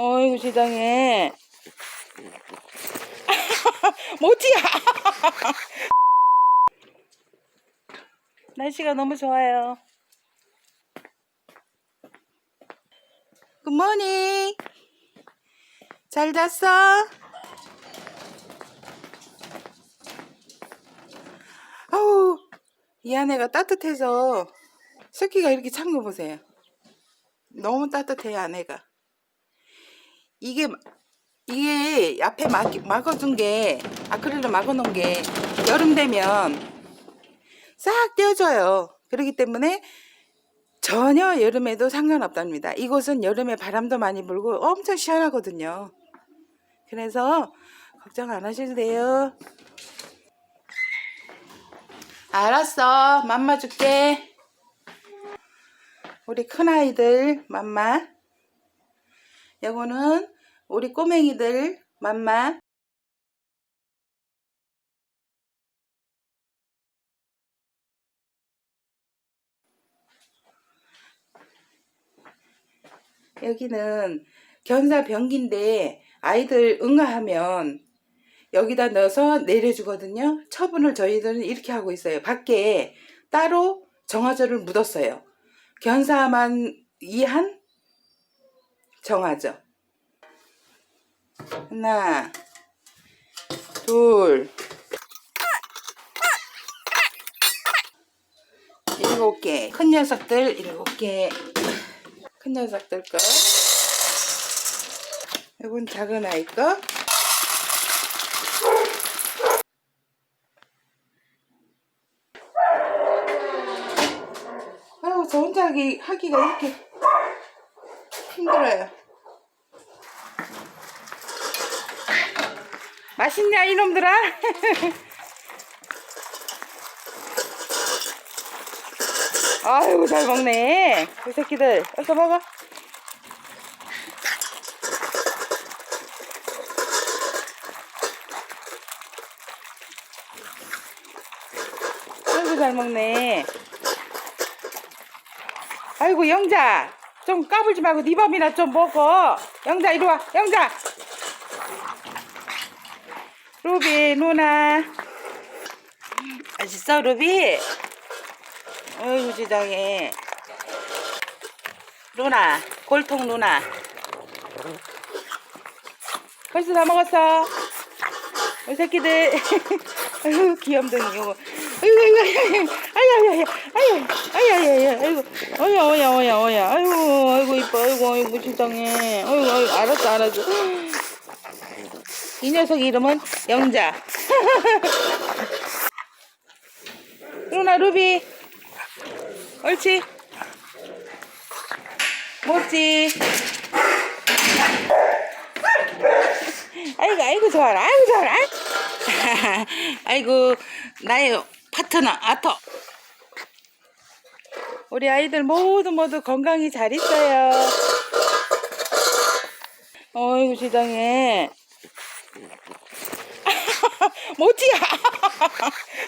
어이구 세상에. 모찌야 날씨가 너무 좋아요. 굿모닝 잘 잤어? 아우 이 안에가 따뜻해서 새끼가 이렇게 찬 거 보세요. 너무 따뜻해요 안에가 이게 이게 앞에 막, 막아둔 게 아크릴로 막아놓은 게 여름 되면 싹 떼어져요. 그렇기 때문에 전혀 여름에도 상관없답니다. 이곳은 여름에 바람도 많이 불고 엄청 시원하거든요. 그래서 걱정 안 하셔도 돼요. 알았어. 맘마 줄게. 우리 큰아이들 맘마. 요거는 우리 꼬맹이들 맘마. 여기는 견사 변기인데 아이들 응아하면 여기다 넣어서 내려주거든요. 처분을 저희들은 이렇게 하고 있어요. 밖에 따로 정화조를 묻었어요. 견사만 이한 정화조. 하나, 둘, 일곱 개. 큰 녀석들 일곱 개. 큰 녀석들 거. 이건 작은 아이 거. 아유, 저 혼자 하기, 하기가 이렇게 힘들어요. 맛있냐, 이놈들아? 아이고, 잘 먹네. 이 새끼들. 어서 먹어. 아이고, 잘 먹네. 아이고, 영자. 좀 까불지 말고 네 밥이나 좀 먹어. 영자, 이리 와. 영자. 루비 누나. 맛있어 루비? 어이구 지당해 누나 골통 누나. 벌써 다 먹었어? 이 새끼들. 아유 귀염둥이 이거. 아이고 아이고 아이고 아이고. 아이고 아이고 아이고. 어야 어야 어야 어야. 아이고 아이고 이뻐. 아이고 아이고 지당해 아이고 아이고 알았어 알았어. 이 녀석 이름은 영자. 누나, 루비. 옳지. 먹지. 아이고, 아이고, 좋아라. 아이고, 좋아라. 아이고, 나의 파트너, 아터. 우리 아이들 모두 모두 건강히 잘 있어요. 어이구, 시장에. 뭐지야?